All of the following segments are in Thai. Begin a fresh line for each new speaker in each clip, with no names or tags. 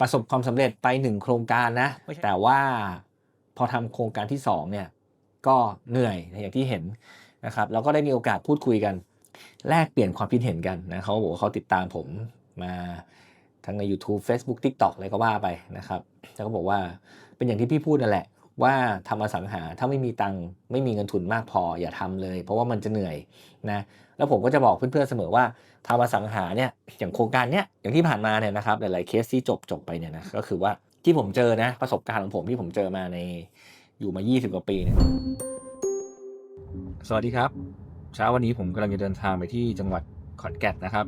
ประสบความสำเร็จไปหนึ่งโครงการนะ แต่ว่าพอทำโครงการที่สองเนี่ยก็เหนื่อยอย่างที่เห็นนะครับแล้วก็ได้มีโอกาสพูดคุยกัน แลกเปลี่ยนความคิดเห็นกันนะเขาบอกว่าเขาติดตามผมมาทั้งใน YouTube Facebook TikTok อะไรก็ว่าไปนะครับแล้วก็บอกว่าเป็นอย่างที่พี่พูดนั่นแหละ ว่าทำอสังหาถ้าไม่มีตังค์ไม่มีเงินทุนมากพออย่าทำเลย เพราะว่ามันจะเหนื่อยนะแล้วผมก็จะบอกเพื่อนๆเสมอว่า ทำอสังหาเนี่ยอย่างโครงการเนี้ยอย่างที่ผ่านมาเนี่ยนะครับหลายๆเคสที่จบจบไปเนี่ยนะก็คือว่าที่ผมเจอนะประสบการณ์ของผมที่ผมเจอมาในอยู่มา 20 กว่าปีเนี่ย
สวัสดีครับ เช้าวันนี้ผมกำลังจะเดินทางไปที่จังหวัดขอนแก่นนะครับ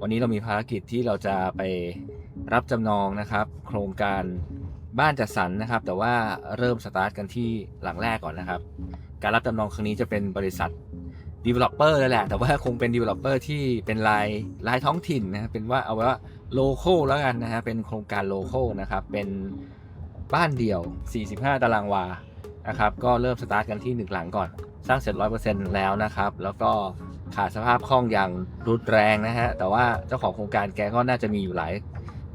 วันนี้เรามีภารกิจที่เราจะไปรับจำนองนะครับ โครงการบ้านจัดสรรนะครับ แต่ว่าเริ่มสตาร์ทกันที่หลังแรกก่อนนะครับ การรับจำนองครั้งนี้จะเป็นบริษัท developer เลยแหละ แต่ว่าคงเป็น developer ที่เป็นลายลายท้องถิ่นนะครับเป็นว่าเอาไว้ว่าโลโก้แล้วกันนะฮะเป็นโครงการโลโก้นะครับ เป็นบ้านเดี่ยว 45 ตารางวานะครับก็เริ่มสตาร์ทกันที่ 1 หลังก่อน สร้างเสร็จ 100%แล้วนะครับ แล้วก็ขาดสภาพคล่องอย่างรุนแรงนะฮะแต่ว่าเจ้าของโครงการแกก็น่าจะมีอยู่หลาย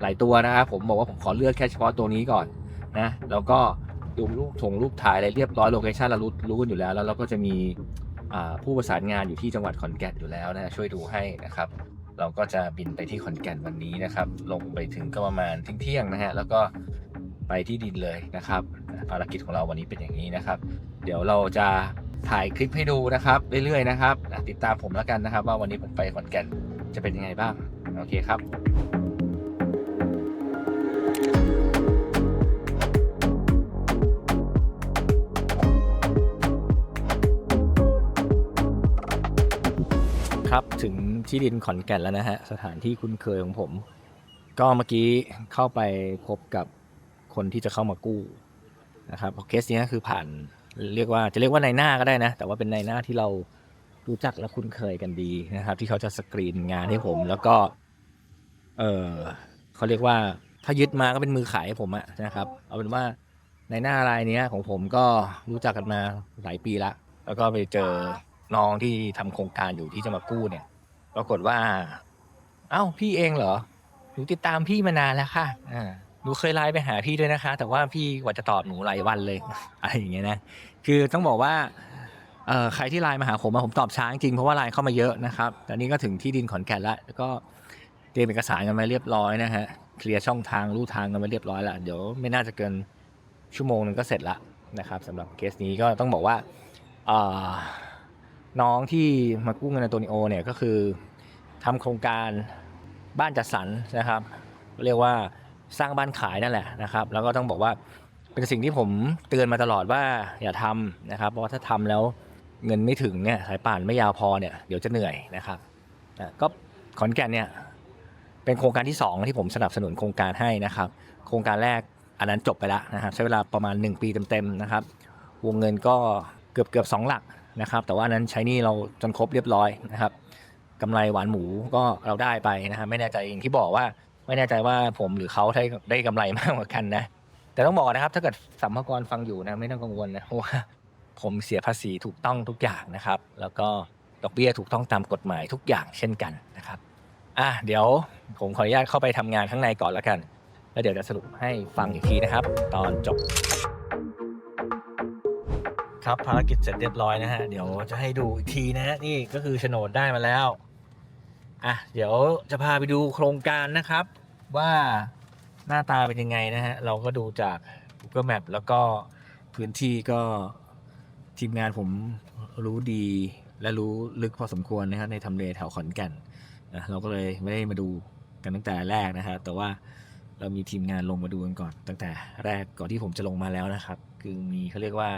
หลายตัวนะครับผมบอกว่าผมขอเลือกแค่เฉพาะตัวนี้ก่อนนะแล้วก็ดูรูปถงรูปถ่ายอะไรเรียบร้อยโลเคชันเรารู้รู้กันอยู่แล้ว แล้วเราก็จะมี ผู้ประสานงานอยู่ที่จังหวัดขอนแก่นอยู่แล้วนะช่วยดูให้นะครับ เราก็จะบินไปที่ขอนแก่นวันนี้นะครับ ลงไปถึงก็ประมาณเที่ยงนะฮะแล้วก็ไปที่ดินเลยนะครับภารกิจของเราวันนี้เป็นอย่างนี้นะครับ เดี๋ยวเราจะถ่ายคลิปให้ดูนะครับ เรื่อยๆนะครับ ติดตามผมแล้วกันนะครับ ว่าวันนี้ผมไปขอนแก่นจะเป็นยังไงบ้าง โอเคครับ ครับถึงที่ดินขอนแก่นแล้วนะฮะ สถานที่คุ้นเคยของผม ก็เมื่อกี้เข้าไปพบกับคนที่จะเข้ามากู้นะครับเคสนี้คือผ่านเรียกว่าจะเรียกว่าในหน้าก็ได้นะ แต่ว่าเป็นในหน้าที่เรารู้จักและคุ้นเคยกันดีนะครับ ที่เขาจะสกรีนงานให้ผม แล้วก็ เออเขาเรียกว่าถ้ายึดมาก็เป็นมือขายให้ผมอะนะครับ เอาเป็นว่าในหน้ารายนี้ของผมก็รู้จักกันมาหลายปีละแล้วก็ไปเจอ น้องที่ทำโครงการอยู่ที่จะมากู้เนี่ย ปรากฏว่า เอ้าพี่เองเหรอหนูติดตามพี่มานานแล้วค่ะอ่าหนูเคยไลน์ไปหาพี่ด้วยนะคะ แต่ว่าพี่กว่าจะตอบหนูหลายวันเลยอะไรอย่างเงี้ยนะคือต้องบอกว่าเอ่อใครที่ไลน์มาหาผมอะผมตอบช้าจริงเพราะว่าไลน์เข้ามาเยอะนะครับตอนนี้ก็ถึงที่ดินขอนแก่นแล้วแล้วก็เตรียมเอกสารกันมาเรียบร้อยนะฮะเคลียร์ช่องทางลู่ทางกันมาเรียบร้อยล้วเดี๋ยวไม่น่าจะเกินชั่วโมงหนึงก็เสร็จละนะครับสำหรับเคสนี้ก็ต้องบอกว่าเอ่อ น้องที่มากู้เงินในโตนิโอเนี่ยก็คือทำโครงการบ้านจัดสรรนะครับ เรียกว่าสร้างบ้านขายนั่นแหละนะครับ แล้วก็ต้องบอกว่าเป็นสิ่งที่ผมเตือนมาตลอดว่าอย่าทำนะครับ เพราะว่าถ้าทำแล้วเงินไม่ถึงเนี่ยสายป่านไม่ยาวพอเนี่ยเดี๋ยวจะเหนื่อยนะครับอะก็ขอนแก่นเนี่ยเป็นโครงการที่สองที่ผมสนับสนุนโครงการให้นะครับ โครงการแรกอันนั้นจบไปแล้วนะครับใช้เวลาประมาณ 1 ปีเต็มๆนะครับ วงเงินก็เกือบเกือบสองหลัก นะครับ แต่ว่านั้นใช้นี่เราจนครบเรียบร้อยนะครับกำไรหวานหมูก็เราได้ไปนะครับไม่แน่ใจอย่างที่บอกว่าไม่แน่ใจว่าผมหรือเขาได้ได้กำไรมากกว่ากันนะ แต่ต้องบอกนะครับ ถ้าเกิดสัมภากรฟังอยู่นะไม่ต้องกังวลนะเพราะว่าผมเสียภาษีถูกต้องทุกอย่างนะครับ แล้วก็ดอกเบี้ยถูกต้องตามกฎหมายทุกอย่างเช่นกันนะครับอะเดี๋ยวผมขออนุญาตเข้าไปทำงานข้างในก่อนแล้วกัน แล้วเดี๋ยวจะสรุปให้ฟังอีกทีนะครับ ตอนจบ ครับภารกิจเสร็จเรียบร้อยนะฮะ เดี๋ยวจะให้ดูอีกทีนะฮะนี่ก็คือโฉนดได้มาแล้วอะเดี๋ยวจะพาไปดูโครงการนะครับ ว่าหน้าตาเป็นยังไงนะฮะ เราก็ดูจาก Google Map แล้วก็พื้นที่ก็ทีมงานผมรู้ดีและรู้ลึกพอสมควรนะครับในทำเลแถวขอนแก่นนะเราก็เลยไม่ได้มาดูกันตั้งแต่แรกนะฮะแต่ว่าเรามีทีมงานลงมาดูกันก่อน ตั้งแต่แรกก่อนที่ผมจะลงมาแล้วนะครับ คือมีเขาเรียกว่า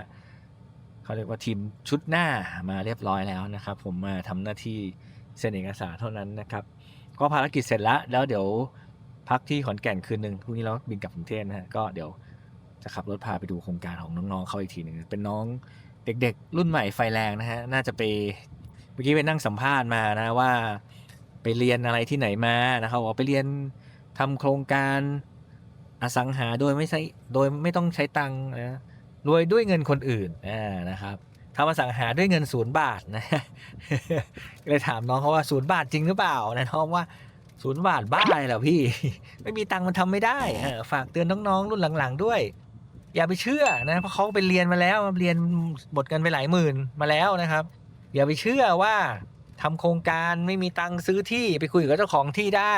เขาเรียกว่าทีมชุดหน้ามาเรียบร้อยแล้วนะครับ ผมมาทำหน้าที่เซ็นเอกสารเท่านั้นนะครับ ก็ภารกิจเสร็จแล้วแล้วเดี๋ยวพักที่ขอนแก่นคืนหนึ่งพรุ่งนี้เราบินกลับกรุงเทพนะฮะก็เดี๋ยวจะขับรถพาไปดูโครงการของน้องๆเขาอีกทีหนึ่งเป็นน้องเด็กๆ รุ่นใหม่ไฟแรงนะฮะน่าจะไปเมื่อกี้ไปนั่งสัมภาษณ์มานะว่าไปเรียนอะไรที่ไหนมานะครับบอกไปเรียนทำโครงการอสังหาโดยไม่ใช้โดยไม่ต้องใช้ตังค์นะ รวยด้วยเงินคนอื่นอ่านะครับทำอสังหาด้วยเงินศูนย์บาทนะเลยถามน้องเขาว่าศูนย์บาทจริงหรือเปล่านะน้องว่าศูนย์บาทบ้าเลยเหรอพี่ ไม่มีตังค์มันทำไม่ได้ฝากเตือนน้องๆรุ่นหลังๆด้วย อย่าไปเชื่อนะเพราะเขาไปเรียนมาแล้วเรียนบทกันไปหลายหมื่นมาแล้วนะครับ อย่าไปเชื่อว่าทำโครงการไม่มีตังค์ซื้อที่ไปคุยกับเจ้าของที่ได้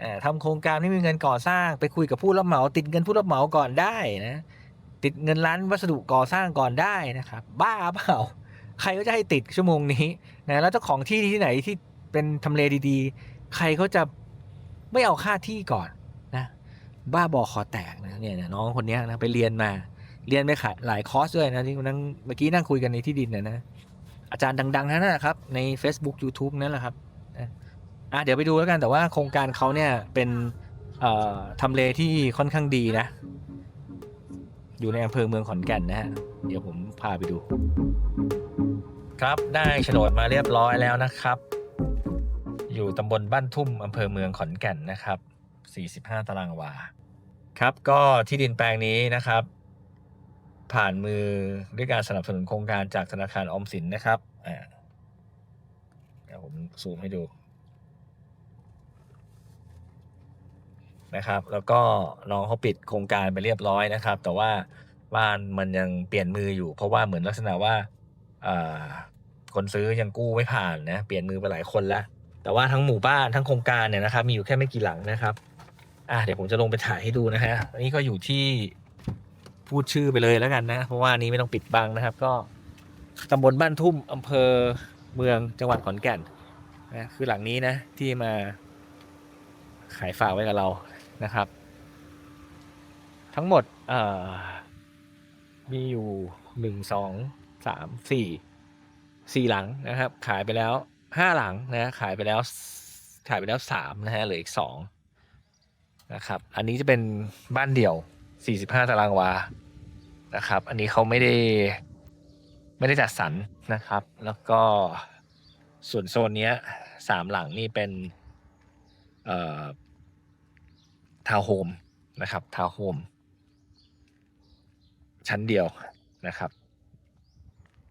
เอ่อทำโครงการไม่มีเงินก่อสร้าง ไปคุยกับผู้รับเหมาติดเงินผู้รับเหมาก่อนได้นะ ติดเงินร้านวัสดุก่อสร้างก่อนได้นะครับ บ้าเปล่า ใครก็จะให้ติดชั่วโมงนี้นะแล้วเจ้าของที่ที่ไหนที่เป็นทำเลดีๆ ใครเขาจะไม่เอาค่าที่ก่อนนะ บ้าบอคอแตกนะเนี่ยน้องคนนี้นะไปเรียนมา เรียนไปขายหลายคอร์สด้วยนะที่นั่งเมื่อกี้นั่งคุยกันในที่ดินนะนะอาจารย์ดังๆทั้งนั้นนะครับ ใน Facebook YouTube นั่นแหละครับอะเดี๋ยวไปดูแล้วกันแต่ว่าโครงการเขาเนี่ยเป็นทำเลที่ค่อนข้างดีนะ อยู่ในอำเภอเมืองขอนแก่นนะฮะ เดี๋ยวผมพาไปดู ครับได้โฉนดมาเรียบร้อยแล้วนะครับ อยู่ตำบลบ้านทุ่มอำเภอเมืองขอนแก่นนะครับ 45 ตารางวา ครับก็ที่ดินแปลงนี้นะครับ ผ่านมือด้วยการสนับสนุนโครงการจากธนาคารออมสินนะครับอ่าเดี๋ยวผมซูมให้ดู นะครับ แล้วก็น้องเขาปิดโครงการไปเรียบร้อยนะครับ แต่ว่าบ้านมันยังเปลี่ยนมืออยู่ เพราะว่าเหมือนลักษณะว่าคนซื้อยังกู้ไม่ผ่านนะเปลี่ยนมือไปหลายคนแล้วแต่ว่าทั้งหมู่บ้านทั้งโครงการเนี่ยนะครับ มีอยู่แค่ไม่กี่หลังนะครับอะเดี๋ยวผมจะลงไปถ่ายให้ดูนะฮะอันนี้ก็อยู่ที่พูดชื่อไปเลยแล้วกันนะ เพราะว่านนี้ไม่ต้องปิดบังนะครับ ก็ตำบลบ้านทุ่มอำเภอเมืองจังหวัดขอนแก่นนะคือหลังนี้นะที่มาขายฝากไว้กับเรา นะครับ ทั้งหมดมีอยู่หนึ่งสองสามสี่สี่หลังนะครับ ขายไปแล้วห้าหลังนะขายไปแล้วขายไปแล้วสามนะฮะเหลืออีกสองนะครับ อันนี้จะเป็นบ้านเดี่ยว45ตารางวานะครับ อันนี้เขาไม่ได้ไม่ได้จัดสรรนะครับ แล้วก็ส่วนโซนเนี้ยสามหลังนี่เป็นเอ่อ ทาวน์โฮมนะครับทาวน์โฮมชั้นเดียวนะครับ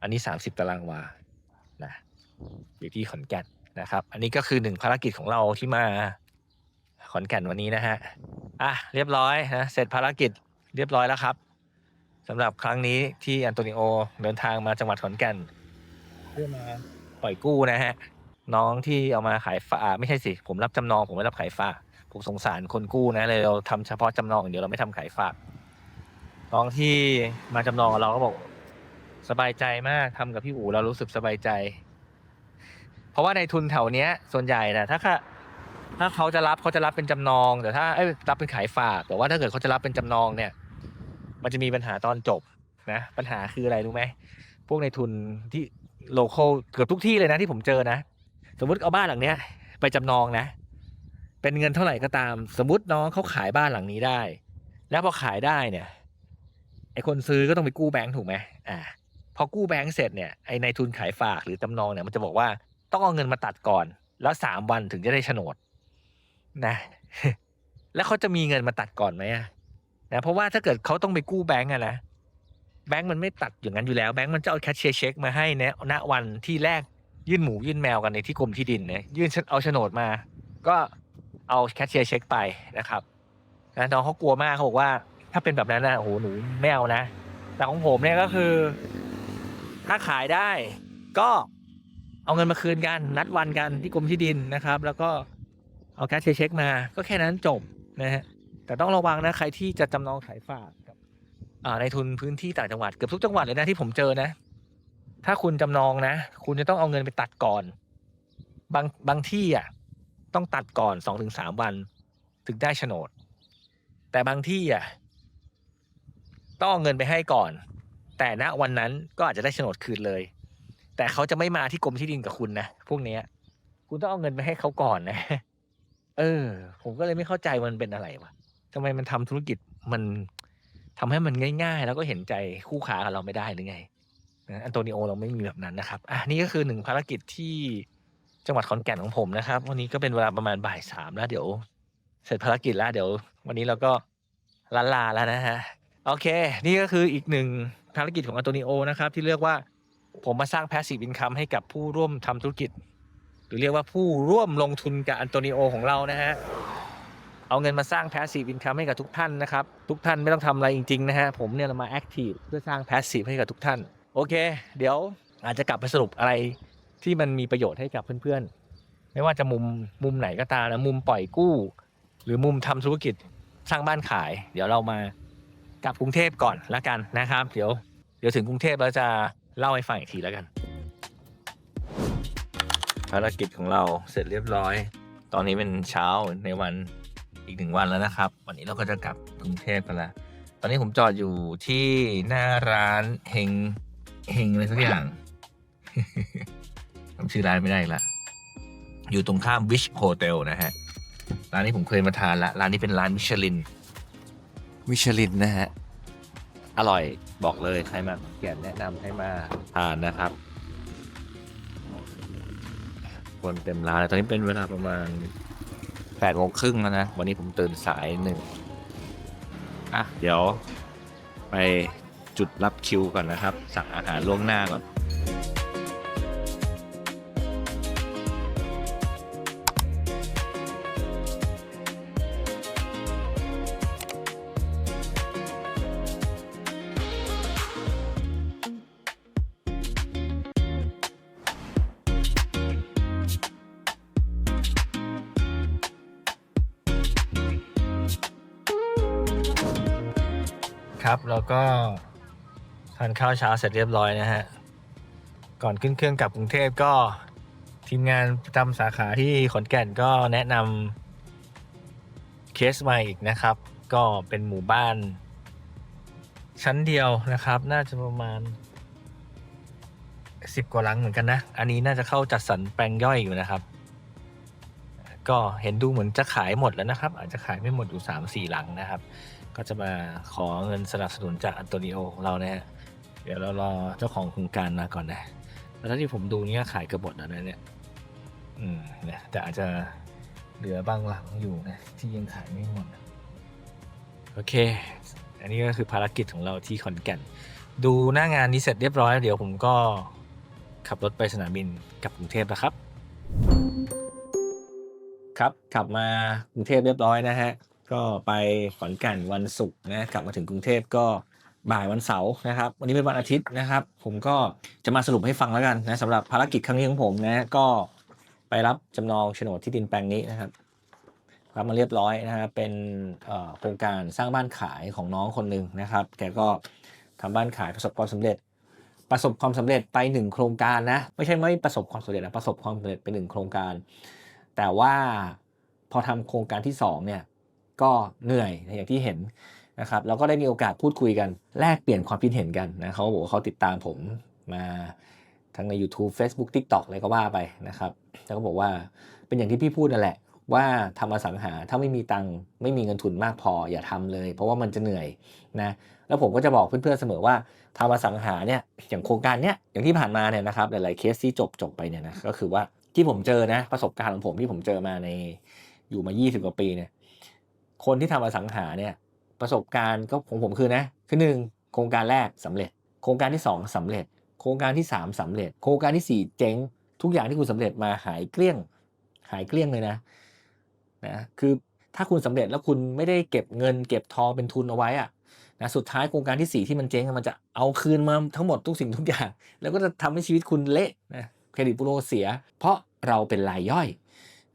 อันนี้ 30 ตารางวานะอยู่ที่ขอนแก่นนะครับ อันนี้ก็คือหนึ่งภารกิจของเราที่มาขอนแก่นวันนี้นะฮะอะเรียบร้อยนะเสร็จภารกิจเรียบร้อยแล้วครับสำหรับครั้งนี้ที่อันโตนิโอเดินทางมาจังหวัดขอนแก่นเพื่อมาปล่อยกู้นะฮะน้องที่เอามาขายฝาไม่ใช่สิ ผมรับจำนองผมไม่รับขายฝา กผมสงสารคนกู้นะเลยเราทำเฉพาะจำนองอย่างเดียวเราไม่ทำขายฝากน้องที่มาจำนองกับเราก็บอก สบายใจมากทำกับพี่อู๋เรารู้สึกสบายใจ เพราะว่าในทุนแถวเนี้ย ส่วนใหญ่นะถ้าค่ะถ้าเขาจะรับเขาจะรับเป็นจำนอง แต่ถ้าเอ้ยรับเป็นขายฝาก แต่ว่าถ้าเกิดเขาจะรับเป็นจำนองเนี่ย มันจะมีปัญหาตอนจบนะปัญหาคืออะไรรู้ไหมพวกในทุนที่โลเคอลเกือบทุกที่เลยนะที่ผมเจอนะ สมมุติเอาบ้านหลังเนี้ย ไปจำนองนะ เป็นเงินเท่าไหร่ก็ตาม สมมติน้องเขาขายบ้านหลังนี้ได้ แล้วพอขายได้เนี่ย ไอคนซื้อก็ต้องไปกู้แบงก์ถูกไหมอ่า พอกู้แบงก์เสร็จเนี่ยไอในทุนขายฝากหรือจำนองเนี่ยมันจะบอกว่าต้องเอาเงินมาตัดก่อน แล้วสามวันถึงจะได้โฉนด นะ แล้วเขาจะมีเงินมาตัดก่อนไหมอะนะเพราะว่าถ้าเกิดเขาต้องไปกู้แบงก์อะนะแบงก์มันไม่ตัดอย่างนั้นอยู่แล้วแบงก์มันจะเอาแคชเชียร์เช็คมาให้นะณวันที่แรกยื่นหมูยื่นแมวกันในที่กรมที่ดินเนี่ยยื่นเอาโฉนดมา ก็ เอาแคชเชียร์เช็คไปนะครับนะน้องเขากลัวมากเขาบอกว่า ถ้าเป็นแบบนั้นนะโอ้โหหนูไม่เอานะ แต่ของผมเนี่ยก็คือ ถ้าขายได้ก็เอาเงินมาคืนกัน นัดวันกันที่กรมที่ดินนะครับ แล้วก็เอาแคชเชียร์เช็คมา ก็แค่นั้นจบนะฮะแต่ต้องระวังนะใครที่จะจำนองขายฝากกับอ่าในทุนพื้นที่ต่างจังหวัดเกือบทุกจังหวัดเลยนะที่ผมเจอนะ ถ้าคุณจำนองนะ คุณจะต้องเอาเงินไปตัดก่อน บางบางที่อะ ต้องตัดก่อนสองถึงสามวันถึงได้โฉนด แต่บางที่อะต้องเอาเงินไปให้ก่อน แต่ณวันนั้นก็อาจจะได้โฉนดคืนเลย แต่เขาจะไม่มาที่กรมที่ดินกับคุณนะพวกเนี้ย คุณต้องเอาเงินไปให้เขาก่อนนะ เออ ผมก็เลยไม่เข้าใจมันเป็นอะไรวะทำไมมันทำธุรกิจมันทำให้มันง่าย ๆ แล้วก็เห็นใจคู่ค้ากับเราไม่ได้หรือไงอันโตนิโอเราไม่มีแบบนั้นนะครับ อะนี่ก็คือหนึ่งภารกิจที่ จังหวัดขอนแก่นของผมนะครับ วันนี้ก็เป็นเวลาประมาณบ่ายสามแล้วเดี๋ยว เสร็จภารกิจแล้วเดี๋ยว วันนี้เราก็ลาลาแล้วนะฮะโอเค นี่ก็คืออีกหนึ่งภารกิจของอันโตนิโอนะครับ ที่เรียกว่าผมมาสร้าง passive income ให้กับผู้ร่วมทำธุรกิจ หรือเรียกว่าผู้ร่วมลงทุนกับอันโตนิโอของเรานะฮะเอาเงินมาสร้าง passive income ให้กับทุกท่านนะครับ ทุกท่านไม่ต้องทำอะไรจริงๆนะฮะผมเนี่ยเรามา active เพื่อสร้าง passive ให้กับทุกท่าน โอเค เดี๋ยวอาจจะกลับไปสรุปอะไร ที่มันมีประโยชน์ให้กับเพื่อนๆ ไม่ว่าจะมุมมุมไหนก็ตามนะมุมปล่อยกู้ หรือมุมทำธุรกิจสร้างบ้านขาย เดี๋ยวเรามากลับกรุงเทพก่อนละกันนะครับ เดี๋ยวเดี๋ยวถึงกรุงเทพเราจะเล่าให้ฟังอีกทีแล้วกัน ภารกิจของเราเสร็จเรียบร้อย ตอนนี้เป็นเช้าในวันอีกหนึ่งวันแล้วนะครับ วันนี้เราก็จะกลับกรุงเทพกันละตอนนี้ผมจอดอยู่ที่หน้าร้านเฮงเฮงอะไรสักอย่าง จำชื่อร้านไม่ได้ละอยู่ตรงข้ามวิชโฮเทลนะฮะ ร้านนี้ผมเคยมาทานละ ร้านนี้เป็นร้านมิชลิน มิชลินนะฮะ อร่อยบอกเลยใครมาเกียนแนะนำให้มาทานนะครับ คนเต็มร้านเลยตอนนี้เป็นเวลาประมาณแปดโมงครึ่งแล้วนะ วันนี้ผมตื่นสายหนึ่งอะ เดี๋ยว ไปจุดรับคิวก่อนนะครับ สั่งอาหารล่วงหน้าก่อน ครับ แล้วก็ทานข้าวเช้าเสร็จเรียบร้อยนะฮะ ก่อนขึ้นเครื่องกลับกรุงเทพก็ทีมงานประจำสาขาที่ขอนแก่นก็แนะนำเคสมาอีกนะครับ ก็เป็นหมู่บ้าน ชั้นเดียวนะครับ น่าจะประมาณสิบกว่าหลังเหมือนกันนะ อันนี้น่าจะเข้าจัดสรรแปลงย่อยอยู่นะครับ ก็เห็นดูเหมือนจะขายหมดแล้วนะครับ อาจจะขายไม่หมดอยู่สามสี่หลังนะครับ ก็จะมาขอเงินสนับสนุนจากอันโตนิโอของเรานะฮะ เดี๋ยวเรารอเจ้าของโครงการมาก่อนนะ แล้วที่ผมดูเนี่ยขายกระบดแล้วนะเนี่ย อืมเนี่ยแต่อาจจะเหลือบางหลังอยู่นะ ที่ยังขายไม่หมดนะโอเค อันนี้ก็คือภารกิจของเราที่ขอนแก่น ดูหน้างานนี้เสร็จเรียบร้อยแล้วเดี๋ยวผมก็ขับรถไปสนามบินกลับกรุงเทพแล้วครับ ครับกลับมากรุงเทพเรียบร้อยนะฮะ ก็ไปขอนแก่นวันศุกร์นะกลับมาถึงกรุงเทพก็บ่ายวันเสาร์นะครับ วันนี้เป็นวันอาทิตย์นะครับ ผมก็จะมาสรุปให้ฟังแล้วกันนะสำหรับภารกิจครั้งนี้ของผมนะก็ไปรับจำนองโฉนดที่ดินแปลงนี้นะครับรับมาเรียบร้อยนะครับเป็นโครงการสร้างบ้านขายของน้องคนหนึ่งนะครับ แกก็ทำบ้านขายประสบความสำเร็จ ประสบความสำเร็จไปหนึ่งโครงการนะไม่ใช่ไม่ประสบความสำเร็จนะประสบความสำเร็จไปหนึ่งโครงการ แต่ว่าพอทำโครงการที่สองเนี่ย ก็เหนื่อยอย่างที่เห็นนะครับแล้วก็ได้มีโอกาสพูดคุยกัน แลกเปลี่ยนความคิดเห็นกันนะเขาบอกว่าเขาติดตามผมมาทั้งใน YouTube Facebook TikTok อะไรก็ว่าไปนะครับแล้วก็บอกว่าเป็นอย่างที่พี่พูดนั่นแหละ ว่าทำอสังหาถ้าไม่มีตังค์ไม่มีเงินทุนมากพออย่าทำเลย เพราะว่ามันจะเหนื่อยนะแล้วผมก็จะบอกเพื่อนๆเสมอว่าทำอสังหาเนี่ยอย่างโครงการเนี้ยอย่างที่ผ่านมาเนี่ยนะครับหลายๆเคสที่จบจบไปเนี่ยนะก็คือว่าที่ผมเจอนะประสบการณ์ของผมที่ผมเจอมาในอยู่มา 20 กว่าปีเนี่ย คนที่ทำอสังหาเนี่ยประสบการณ์ก็ของผมคือนะคือหนึ่งโครงการแรกสำเร็จ โครงการที่สองสำเร็จ โครงการที่สามสำเร็จ โครงการที่สี่เจ๊ง ทุกอย่างที่คุณสำเร็จมาหายเกลี้ยง หายเกลี้ยงเลยนะนะคือถ้าคุณสำเร็จแล้วคุณไม่ได้เก็บเงิน เก็บทองเป็นทุนเอาไว้อะนะสุดท้ายโครงการที่ 4 ที่มันเจ๊งมันจะเอาคืนมาทั้งหมดทุกสิ่งทุกอย่าง แล้วก็จะทำให้ชีวิตคุณเละนะเครดิตบูโรเสีย เพราะเราเป็นรายย่อย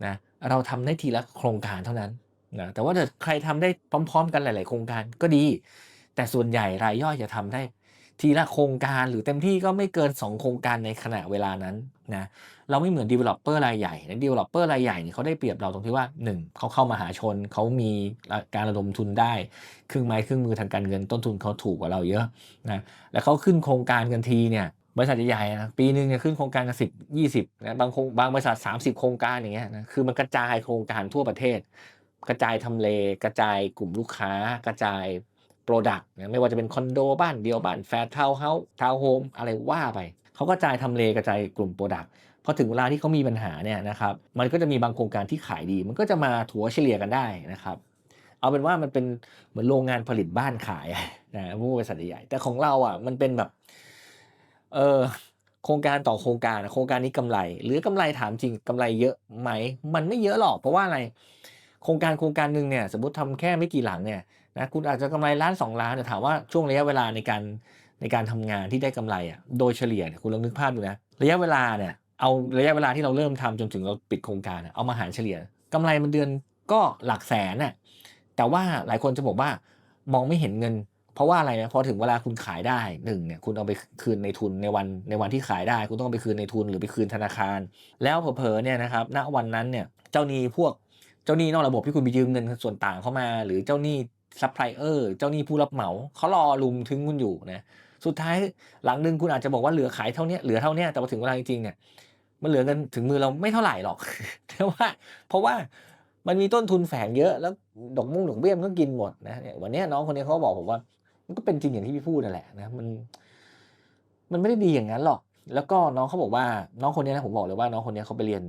นะเราทำได้ทีละโครงการเท่านั้น นะแต่ว่าถ้าใครทำได้พร้อม ๆ กันหลาย ๆ โครงการก็ดี แต่ส่วนใหญ่รายย่อยจะทำได้ ทีละโครงการหรือเต็มที่ก็ไม่เกิน 2 โครงการในขณะเวลานั้นนะเราไม่เหมือน developer รายใหญ่นะ developer รายใหญ่เนี่ยเขาได้เปรียบเราตรงที่ว่า 1เขาเข้ามาหาชนเขามีการระดมทุนได้ เครื่องไม้เครื่องมือทางการเงินต้นทุนเขาถูกกว่าเราเยอะนะแล้วเขาขึ้นโครงการกันทีเนี่ยบริษัทใหญ่ๆนะปีหนึ่งเนี่ยขึ้นโครงการกันสิบยี่สิบนะบางโครงบางบริษัท 30 โครงการอย่างเงี้ยนะคือมันกระจายโครงการทั่วประเทศ กระจายทำเล กระจายกลุ่มลูกค้า กระจายโปรดักต์นะไม่ว่าจะเป็นคอนโดบ้านเดียวบ้านแฟร์ทาวน์เฮาส์ทาวน์โฮมอะไรว่าไปเขากระจายทำเลกระจายกลุ่มโปรดักต์พอถึงเวลาที่เขามีปัญหาเนี่ยนะครับมันก็จะมีบางโครงการที่ขายดี มันก็จะมาถัวเฉลี่ยกันได้นะครับเอาเป็นว่ามันเป็นเหมือนโรงงานผลิตบ้านขายนะพวกบริษัทใหญ่ๆแต่ของเราอะมันเป็นแบบเออ
โครงการต่อโครงการอะโครงการนี้กำไร หรือกำไรถามจริงกำไรเยอะไหม มันไม่เยอะหรอกเพราะว่าอะไร โครงการโครงการหนึ่งเนี่ยสมมติทำแค่ไม่กี่หลังเนี่ยนะคุณอาจจะกำไรล้านสองล้านแต่ถามว่าช่วงระยะเวลาในการในการทำงานที่ได้กำไรอะโดยเฉลี่ยเนี่ยคุณลองนึกภาพดูนะระยะเวลาเนี่ยเอาระยะเวลาที่เราเริ่มทำจนถึงเราปิดโครงการเอามาหารเฉลี่ยกำไรมันเดือนก็หลักแสนน่ะแต่ว่าหลายคนจะบอกว่ามองไม่เห็นเงิน เพราะว่าอะไรนะพอถึงเวลาคุณขายได้หนึ่งเนี่ยคุณเอาไปคืนในทุนในวันในวันที่ขายได้ คุณต้องไปคืนในทุนหรือไปคืนธนาคาร แล้วเผลอๆเนี่ยนะครับณวันนั้นเนี่ยเจ้าหนี้พวก เจ้าหนี้นอกระบบที่คุณไปยืมเงินส่วนต่างเข้ามา หรือเจ้าหนี้ซัพพลายเออร์เจ้าหนี้ผู้รับเหมาเขารอลุมถึงคุณอยู่นะสุดท้ายหลังหนึ่งคุณอาจจะบอกว่าเหลือขายเท่านี้เหลือเท่านี้แต่พอถึงเวลาจริงๆเนี่ยมันเหลือเงินถึงมือเราไม่เท่าไหร่หรอกเพราะว่าเพราะว่ามันมีต้นทุนแฝงเยอะแล้วดอกมุ่งดอกเบี้ยมันก็กินหมดนะเนี่ยวันนี้น้องคนนี้เขาบอกผมว่า มันก็เป็นจริงอย่างที่พี่พูดนั่นแหละนะมัน มันไม่ได้ดีอย่างนั้นหรอก แล้วก็น้องเขาบอกว่าน้องคนนี้นะผมบอกเลยว่าน้องคนนี้เขาไปเรียน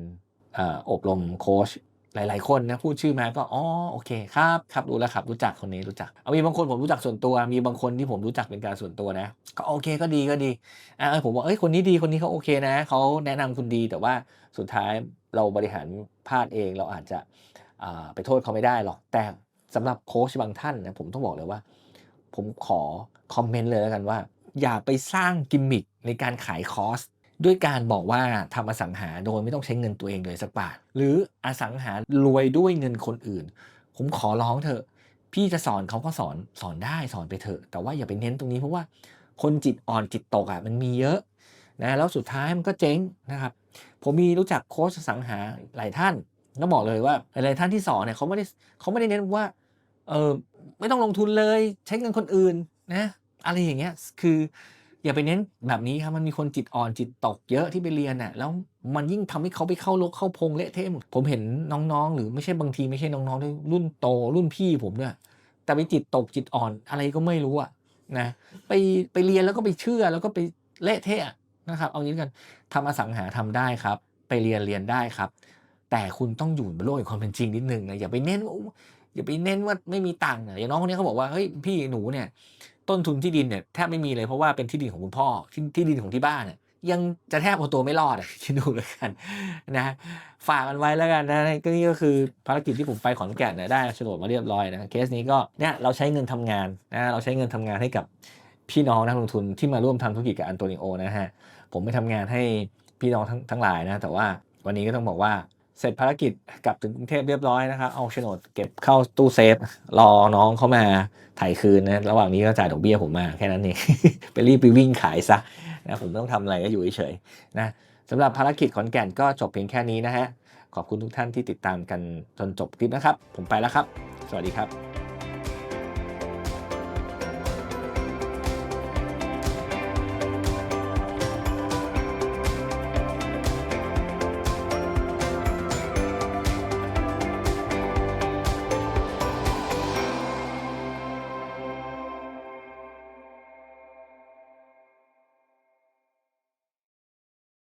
ออบรมโค้ช หลาย ๆ คนนะพูดชื่อมาก็อ๋อโอเคครับครับรู้แล้วครับรู้จักคนนี้รู้จักเอามีบางคนผมรู้จักส่วนตัว มีบางคนที่ผมรู้จักเป็นการส่วนตัวนะ ก็โอเคก็ดีก็ดีอ่าผมบอกเอ้ยคนนี้ดีคนนี้เขาโอเคนะเขาแนะนำคุณดีแต่ว่าสุดท้ายเราบริหารพลาดเองเราอาจจะไปโทษเขาไม่ได้หรอก แต่สำหรับโค้ชบางท่านนะผมต้องบอกเลยว่า ผมขอคอมเมนต์เลยแล้วกันว่า อย่าไปสร้างกิมมิคในการขายคอร์ส ด้วยการบอกว่าทำอสังหาโดยไม่ต้องใช้เงินตัวเองเลยสักบาท หรืออสังหารวยด้วยเงินคนอื่น ผมขอร้องเถอะ พี่จะสอนเขาก็สอนสอนได้สอนไปเถอะ แต่ว่าอย่าไปเน้นตรงนี้เพราะว่าคนจิตอ่อนจิตตกอะมันมีเยอะนะแล้วสุดท้ายมันก็เจ๊งนะครับ ผมมีรู้จักโค้ชอสังหาหลายท่านก็บอกเลยว่าหลายท่านที่สอนเนี่ยเขาไม่ได้เขาไม่ได้เน้นว่าเออไม่ต้องลงทุนเลยใช้เงินคนอื่นนะอะไรอย่างเงี้ยคือ อย่าไปเน้นแบบนี้ครับมันมีคนจิตอ่อนจิตตกเยอะที่ไปเรียนน่ะแล้วมันยิ่งทำให้เขาไปเข้าลกเข้าพงเละเทะหมดผมเห็นน้องๆ หรือไม่ใช่บางทีไม่ใช่น้องๆด้วยรุ่นโตรุ่นพี่ผมด้วยแต่ไปจิตตกจิตอ่อนอะไรก็ไม่รู้อะนะไปไปเรียนแล้วก็ไปเชื่อแล้วก็ไปเละเทะนะครับ เอางี้กันทำอสังหาทำได้ครับ ไปเรียนเรียนได้ครับ แต่คุณต้องอยู่บนโลกแห่งความเป็นจริงนิดนึงนะอย่าไปเน้นว่า อย่าไปเน้นว่าไม่มีตังค์อะอย่างน้องคนนี้เขาบอกว่าเฮ้ยพี่หนูเนี่ยต้นทุนที่ดินเนี่ยแทบไม่มีเลยเพราะว่าเป็นที่ดินของคุณพ่อที่ที่ดินของที่บ้านเนี่ยยังจะแทบเอาตัวไม่รอดคิดดูแล้วกันนะฝากกันไว้แล้วกันนะก็นี่ก็คือภารกิจที่ผมไปขอนแก่นเนี่ยได้โฉนดมาเรียบร้อยนะเคสนี้ก็เนี่ยเราใช้เงินทำงานนะเราใช้เงินทำงานให้กับพี่น้องนักลงทุนที่มาร่วมทำธุรกิจกับอันโตนิโอนะฮะผมไม่ทำงานให้พี่น้องทั้งทั้งหลายนะแต่ว่าวันนี้ก็ต้องบอกว่า เสร็จภารกิจกลับถึงกรุงเทพเรียบร้อยนะครับเอาโฉนดเก็บเข้าตู้เซฟ รอน้องเขามาถ่ายคืนนะระหว่างนี้ก็จ่ายดอกเบี้ยผมมาแค่นั้นเองไปรีบไปวิ่งขายซะนะผมไม่ต้องทำอะไรก็อยู่เฉยๆนะสำหรับภารกิจขอนแก่นก็จบเพียงแค่นี้นะฮะขอบคุณทุกท่านที่ติดตามกันจนจบคลิปนะครับ ผมไปแล้วครับ สวัสดีครับ